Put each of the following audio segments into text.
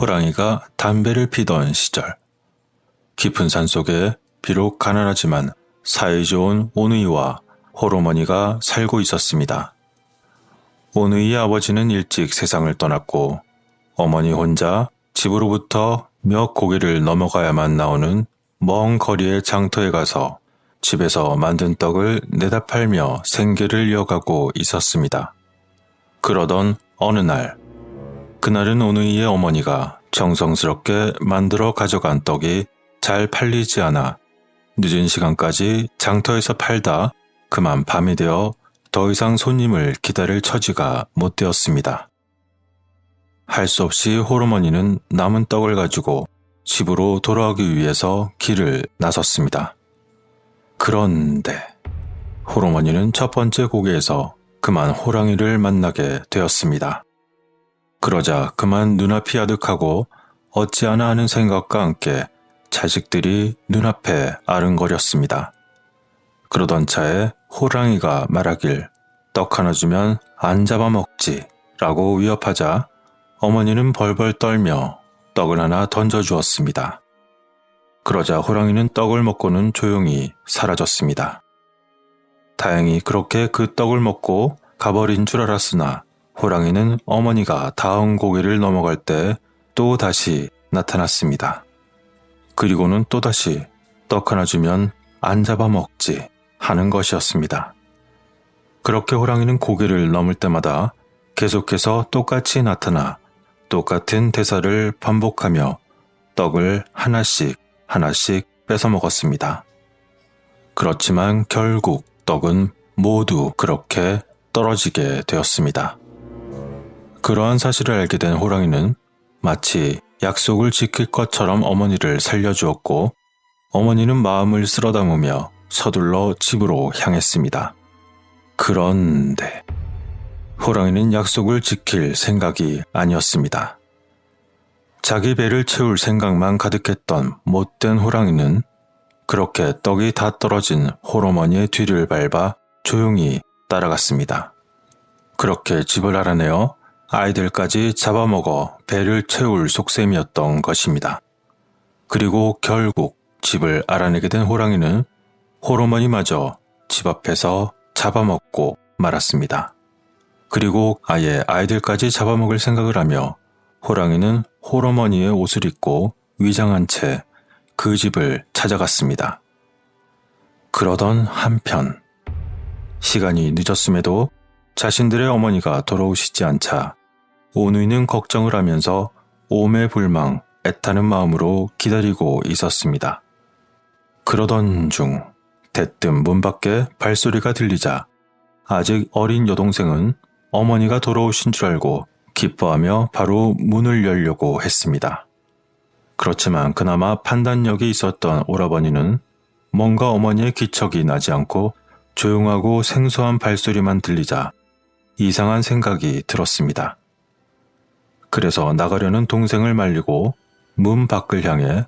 호랑이가 담배를 피던 시절. 깊은 산 속에 비록 가난하지만 사이 좋은 오누이와 호르머니가 살고 있었습니다. 오누이의 아버지는 일찍 세상을 떠났고 어머니 혼자 집으로부터 몇 고개를 넘어가야만 나오는 먼 거리의 장터에 가서 집에서 만든 떡을 내다 팔며 생계를 이어가고 있었습니다. 그러던 어느 날, 그날은 오누이의 어머니가 정성스럽게 만들어 가져간 떡이 잘 팔리지 않아 늦은 시간까지 장터에서 팔다 그만 밤이 되어 더 이상 손님을 기다릴 처지가 못 되었습니다. 할 수 없이 호르머니는 남은 떡을 가지고 집으로 돌아오기 위해서 길을 나섰습니다. 그런데 호르머니는 첫 번째 고개에서 그만 호랑이를 만나게 되었습니다. 그러자 그만 눈앞이 아득하고 어찌하나 하는 생각과 함께 자식들이 눈앞에 아른거렸습니다. 그러던 차에 호랑이가 말하길 떡 하나 주면 안 잡아먹지 라고 위협하자 어머니는 벌벌 떨며 떡을 하나 던져주었습니다. 그러자 호랑이는 떡을 먹고는 조용히 사라졌습니다. 다행히 그렇게 그 떡을 먹고 가버린 줄 알았으나 호랑이는 어머니가 다음 고개를 넘어갈 때 또 다시 나타났습니다. 그리고는 또다시 떡 하나 주면 안 잡아먹지 하는 것이었습니다. 그렇게 호랑이는 고개를 넘을 때마다 계속해서 똑같이 나타나 똑같은 대사를 반복하며 떡을 하나씩 하나씩 뺏어 먹었습니다. 그렇지만 결국 떡은 모두 그렇게 떨어지게 되었습니다. 그러한 사실을 알게 된 호랑이는 마치 약속을 지킬 것처럼 어머니를 살려주었고 어머니는 마음을 쓸어 담으며 서둘러 집으로 향했습니다. 그런데 호랑이는 약속을 지킬 생각이 아니었습니다. 자기 배를 채울 생각만 가득했던 못된 호랑이는 그렇게 떡이 다 떨어진 호르머니의 뒤를 밟아 조용히 따라갔습니다. 그렇게 집을 알아내어 아이들까지 잡아먹어 배를 채울 속셈이었던 것입니다. 그리고 결국 집을 알아내게 된 호랑이는 호르머니마저 집 앞에서 잡아먹고 말았습니다. 그리고 아예 아이들까지 잡아먹을 생각을 하며 호랑이는 호르머니의 옷을 입고 위장한 채 그 집을 찾아갔습니다. 그러던 한편 시간이 늦었음에도 자신들의 어머니가 돌아오시지 않자 오누이는 걱정을 하면서 오매불망 애타는 마음으로 기다리고 있었습니다. 그러던 중 대뜸 문 밖에 발소리가 들리자 아직 어린 여동생은 어머니가 돌아오신 줄 알고 기뻐하며 바로 문을 열려고 했습니다. 그렇지만 그나마 판단력이 있었던 오라버니는 뭔가 어머니의 기척이 나지 않고 조용하고 생소한 발소리만 들리자 이상한 생각이 들었습니다. 그래서 나가려는 동생을 말리고 문 밖을 향해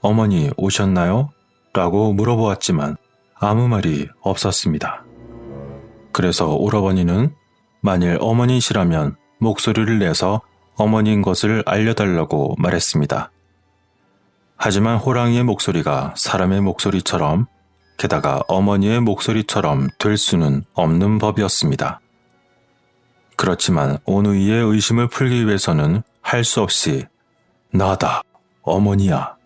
어머니 오셨나요? 라고 물어보았지만 아무 말이 없었습니다. 그래서 오라버니는 만일 어머니시라면 목소리를 내서 어머니인 것을 알려달라고 말했습니다. 하지만 호랑이의 목소리가 사람의 목소리처럼 게다가 어머니의 목소리처럼 될 수는 없는 법이었습니다. 그렇지만 오누이의 의심을 풀기 위해서는 할 수 없이 나다, 어머니야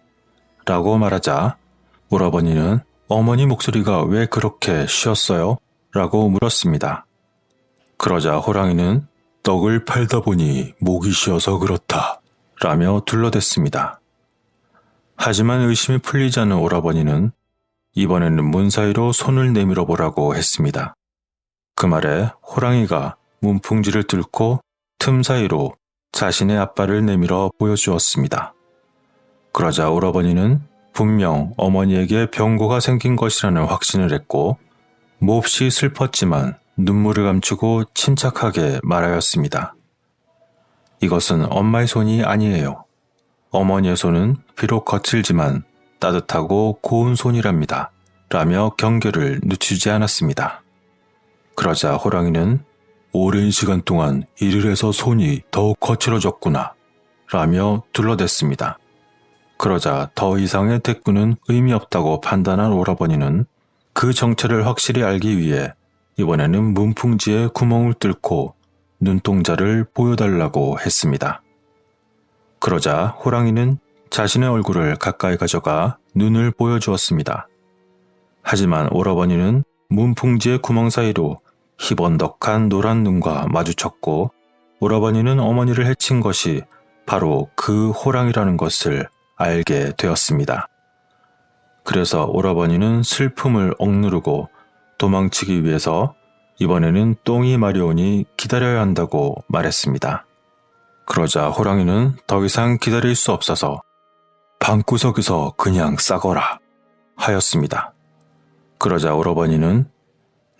라고 말하자 오라버니는 어머니 목소리가 왜 그렇게 쉬었어요? 라고 물었습니다. 그러자 호랑이는 떡을 팔다 보니 목이 쉬어서 그렇다 라며 둘러댔습니다. 하지만 의심이 풀리지 않은 오라버니는 이번에는 문 사이로 손을 내밀어 보라고 했습니다. 그 말에 호랑이가 문풍지를 뚫고 틈 사이로 자신의 앞발을 내밀어 보여주었습니다. 그러자 오라버니는 분명 어머니에게 병고가 생긴 것이라는 확신을 했고 몹시 슬펐지만 눈물을 감추고 침착하게 말하였습니다. 이것은 엄마의 손이 아니에요. 어머니의 손은 비록 거칠지만 따뜻하고 고운 손이랍니다. 라며 경계를 늦추지 않았습니다. 그러자 호랑이는 오랜 시간 동안 일을 해서 손이 더욱 거칠어졌구나. 라며 둘러댔습니다. 그러자 더 이상의 대꾸는 의미 없다고 판단한 오라버니는 그 정체를 확실히 알기 위해 이번에는 문풍지에 구멍을 뚫고 눈동자를 보여달라고 했습니다. 그러자 호랑이는 자신의 얼굴을 가까이 가져가 눈을 보여주었습니다. 하지만 오라버니는 문풍지의 구멍 사이로 희번덕한 노란 눈과 마주쳤고 오라버니는 어머니를 해친 것이 바로 그 호랑이라는 것을 알게 되었습니다. 그래서 오라버니는 슬픔을 억누르고 도망치기 위해서 이번에는 똥이 마려우니 기다려야 한다고 말했습니다. 그러자 호랑이는 더 이상 기다릴 수 없어서 방구석에서 그냥 싸거라 하였습니다. 그러자 오라버니는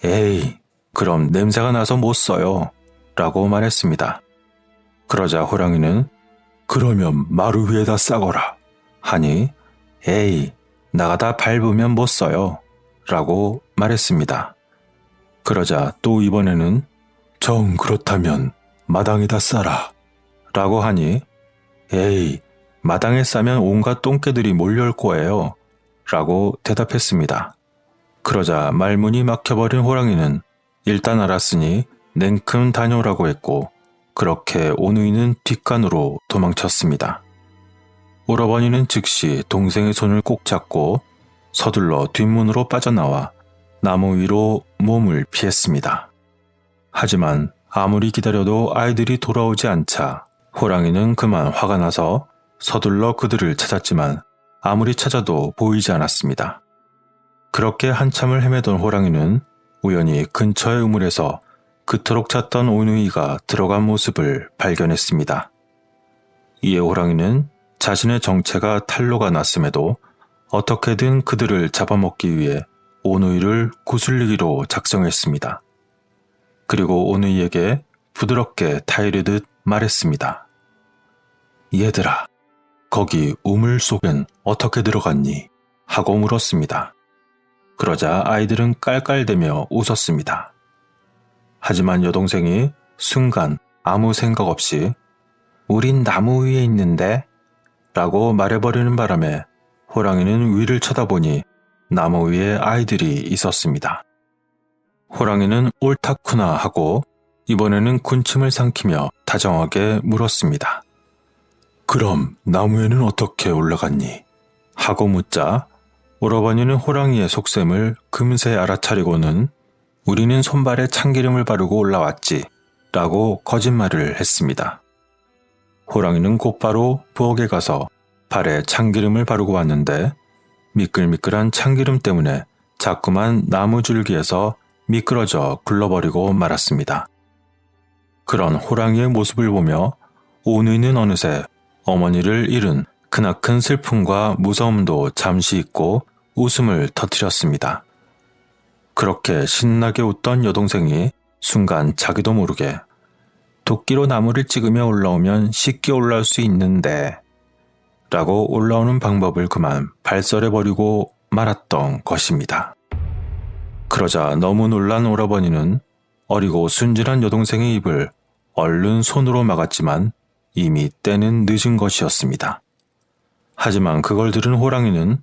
에이, 그럼 냄새가 나서 못 써요. 라고 말했습니다. 그러자 호랑이는 그러면 마루 위에다 싸거라 하니 에이, 나가다 밟으면 못 써요. 라고 말했습니다. 그러자 또 이번에는 정 그렇다면 마당에다 싸라. 라고 하니 에이, 마당에 싸면 온갖 똥개들이 몰려올 거예요. 라고 대답했습니다. 그러자 말문이 막혀버린 호랑이는 일단 알았으니 냉큼 다녀오라고 했고 그렇게 오누이는 뒷간으로 도망쳤습니다. 오라버니는 즉시 동생의 손을 꼭 잡고 서둘러 뒷문으로 빠져나와 나무 위로 몸을 피했습니다. 하지만 아무리 기다려도 아이들이 돌아오지 않자 호랑이는 그만 화가 나서 서둘러 그들을 찾았지만 아무리 찾아도 보이지 않았습니다. 그렇게 한참을 헤매던 호랑이는 우연히 근처의 우물에서 그토록 찾던 오누이가 들어간 모습을 발견했습니다. 이에 호랑이는 자신의 정체가 탄로가 났음에도 어떻게든 그들을 잡아먹기 위해 오누이를 구슬리기로 작정했습니다. 그리고 오누이에게 부드럽게 타이르듯 말했습니다. 얘들아, 거기 우물 속엔 어떻게 들어갔니? 하고 물었습니다. 그러자 아이들은 깔깔대며 웃었습니다. 하지만 여동생이 순간 아무 생각 없이 우린 나무 위에 있는데 라고 말해버리는 바람에 호랑이는 위를 쳐다보니 나무 위에 아이들이 있었습니다. 호랑이는 옳다쿠나 하고 이번에는 군침을 삼키며 다정하게 물었습니다. 그럼 나무에는 어떻게 올라갔니? 하고 묻자 오라버니는 호랑이의 속셈을 금세 알아차리고는 우리는 손발에 참기름을 바르고 올라왔지 라고 거짓말을 했습니다. 호랑이는 곧바로 부엌에 가서 발에 참기름을 바르고 왔는데 미끌미끌한 참기름 때문에 자꾸만 나무 줄기에서 미끄러져 굴러버리고 말았습니다. 그런 호랑이의 모습을 보며 오누이는 어느새 어머니를 잃은 크나큰 슬픔과 무서움도 잠시 잊고 웃음을 터뜨렸습니다. 그렇게 신나게 웃던 여동생이 순간 자기도 모르게 도끼로 나무를 찍으며 올라오면 쉽게 올라올 수 있는데 라고 올라오는 방법을 그만 발설해버리고 말았던 것입니다. 그러자 너무 놀란 오라버니는 어리고 순진한 여동생의 입을 얼른 손으로 막았지만 이미 때는 늦은 것이었습니다. 하지만 그걸 들은 호랑이는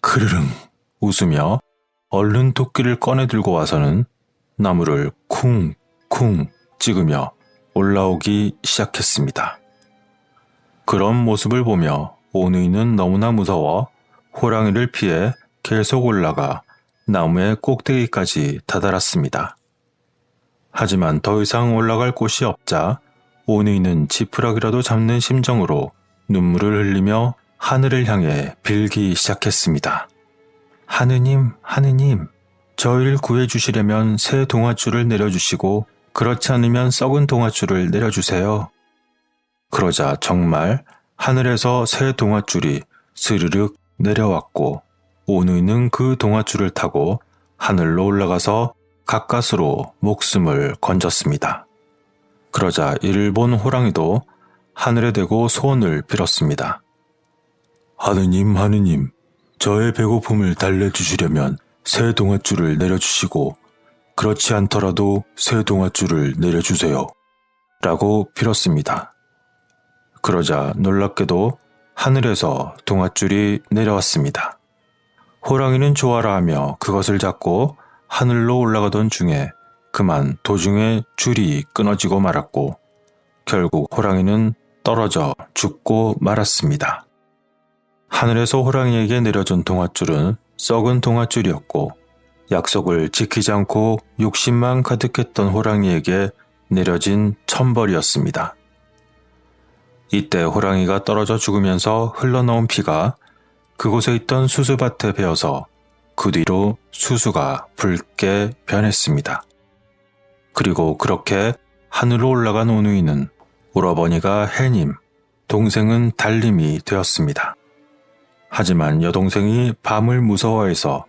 크르릉 웃으며 얼른 도끼를 꺼내 들고 와서는 나무를 쿵쿵 찍으며 올라오기 시작했습니다. 그런 모습을 보며 오누이는 너무나 무서워 호랑이를 피해 계속 올라가 나무의 꼭대기까지 다다랐습니다. 하지만 더 이상 올라갈 곳이 없자 오누이는 지푸라기라도 잡는 심정으로 눈물을 흘리며 하늘을 향해 빌기 시작했습니다. 하느님, 하느님, 저희를 구해주시려면 새 동화줄을 내려주시고 그렇지 않으면 썩은 동화줄을 내려주세요. 그러자 정말 하늘에서 새 동화줄이 스르륵 내려왔고 오누이는 그 동화줄을 타고 하늘로 올라가서 가까스로 목숨을 건졌습니다. 그러자 이를 본 호랑이도 하늘에 대고 소원을 빌었습니다. 하느님, 하느님, 저의 배고픔을 달래주시려면 새 동화줄을 내려주시고 그렇지 않더라도 새 동화줄을 내려주세요. 라고 빌었습니다. 그러자 놀랍게도 하늘에서 동아줄이 내려왔습니다. 호랑이는 좋아라 하며 그것을 잡고 하늘로 올라가던 중에 그만 도중에 줄이 끊어지고 말았고 결국 호랑이는 떨어져 죽고 말았습니다. 하늘에서 호랑이에게 내려준 동아줄은 썩은 동아줄이었고 약속을 지키지 않고 욕심만 가득했던 호랑이에게 내려진 천벌이었습니다. 이때 호랑이가 떨어져 죽으면서 흘러나온 피가 그곳에 있던 수수밭에 베어서 그 뒤로 수수가 붉게 변했습니다. 그리고 그렇게 하늘로 올라간 오누이는 오라버니가 해님, 동생은 달님이 되었습니다. 하지만 여동생이 밤을 무서워해서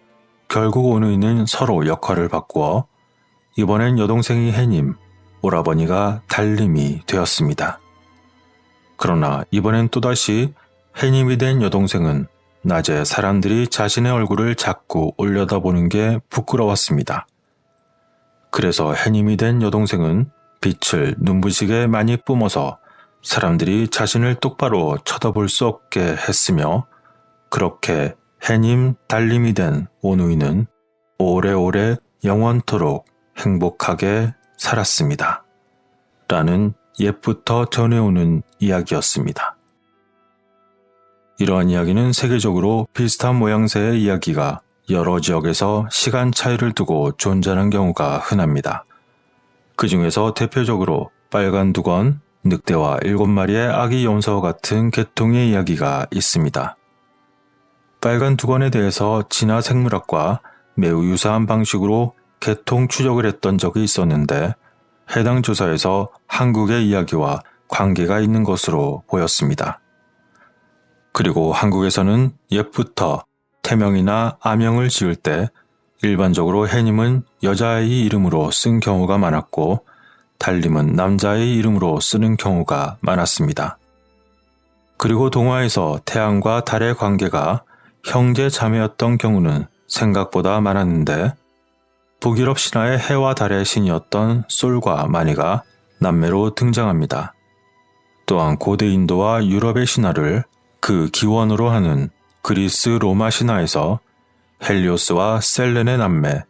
결국 오누이는 서로 역할을 바꾸어 이번엔 여동생이 해님, 오라버니가 달님이 되었습니다. 그러나 이번엔 또다시 해님이 된 여동생은 낮에 사람들이 자신의 얼굴을 자꾸 올려다보는 게 부끄러웠습니다. 그래서 해님이 된 여동생은 빛을 눈부시게 많이 뿜어서 사람들이 자신을 똑바로 쳐다볼 수 없게 했으며 그렇게 해님 달님이 된 오누이는 오래오래 영원토록 행복하게 살았습니다. 라는 옛부터 전해오는 이야기였습니다. 이러한 이야기는 세계적으로 비슷한 모양새의 이야기가 여러 지역에서 시간 차이를 두고 존재하는 경우가 흔합니다. 그 중에서 대표적으로 빨간 두건, 늑대와 일곱 마리의 아기 염소와 같은 계통의 이야기가 있습니다. 빨간 두건에 대해서 진화 생물학과 매우 유사한 방식으로 계통 추적을 했던 적이 있었는데 해당 조사에서 한국의 이야기와 관계가 있는 것으로 보였습니다. 그리고 한국에서는 옛부터 태명이나 아명을 지을 때 일반적으로 해님은 여자아이 이름으로 쓴 경우가 많았고 달림은 남자의 이름으로 쓰는 경우가 많았습니다. 그리고 동화에서 태양과 달의 관계가 형제 자매였던 경우는 생각보다 많았는데 북유럽 신화의 해와 달의 신이었던 솔과 마니가 남매로 등장합니다. 또한 고대 인도와 유럽의 신화를 그 기원으로 하는 그리스 로마 신화에서 헬리오스와 셀렌의 남매,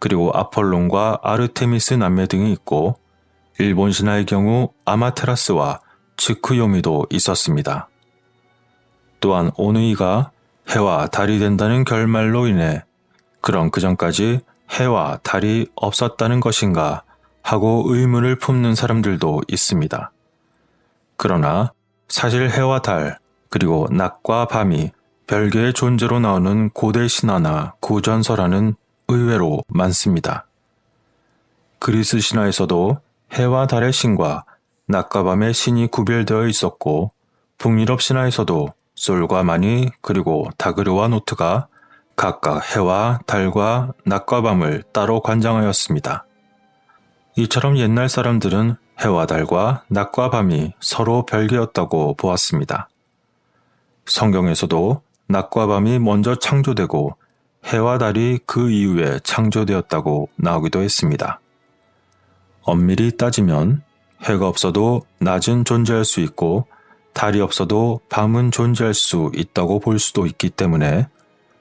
그리고 아폴론과 아르테미스 남매 등이 있고 일본 신화의 경우 아마테라스와 츠쿠요미도 있었습니다. 또한 오누이가 해와 달이 된다는 결말로 인해 그런 그전까지 해와 달이 없었다는 것인가 하고 의문을 품는 사람들도 있습니다. 그러나 사실 해와 달, 그리고 낮과 밤이 별개의 존재로 나오는 고대 신화나 구전설화는 의외로 많습니다. 그리스 신화에서도 해와 달의 신과 낮과 밤의 신이 구별되어 있었고 북유럽 신화에서도 솔과 마니 그리고 다그르와 노트가 각각 해와 달과 낮과 밤을 따로 관장하였습니다. 이처럼 옛날 사람들은 해와 달과 낮과 밤이 서로 별개였다고 보았습니다. 성경에서도 낮과 밤이 먼저 창조되고 해와 달이 그 이후에 창조되었다고 나오기도 했습니다. 엄밀히 따지면 해가 없어도 낮은 존재할 수 있고 달이 없어도 밤은 존재할 수 있다고 볼 수도 있기 때문에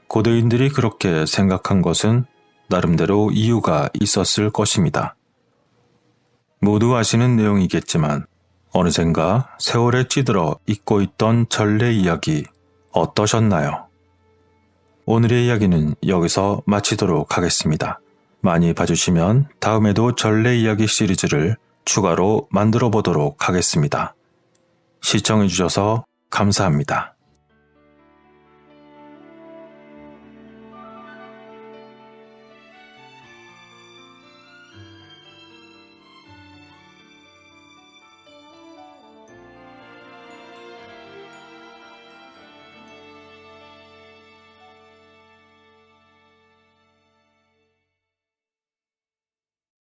고대인들이 그렇게 생각한 것은 나름대로 이유가 있었을 것입니다. 모두 아시는 내용이겠지만 어느샌가 세월에 찌들어 잊고 있던 전래 이야기 어떠셨나요? 오늘의 이야기는 여기서 마치도록 하겠습니다. 많이 봐주시면 다음에도 전래 이야기 시리즈를 추가로 만들어 보도록 하겠습니다. 시청해주셔서 감사합니다.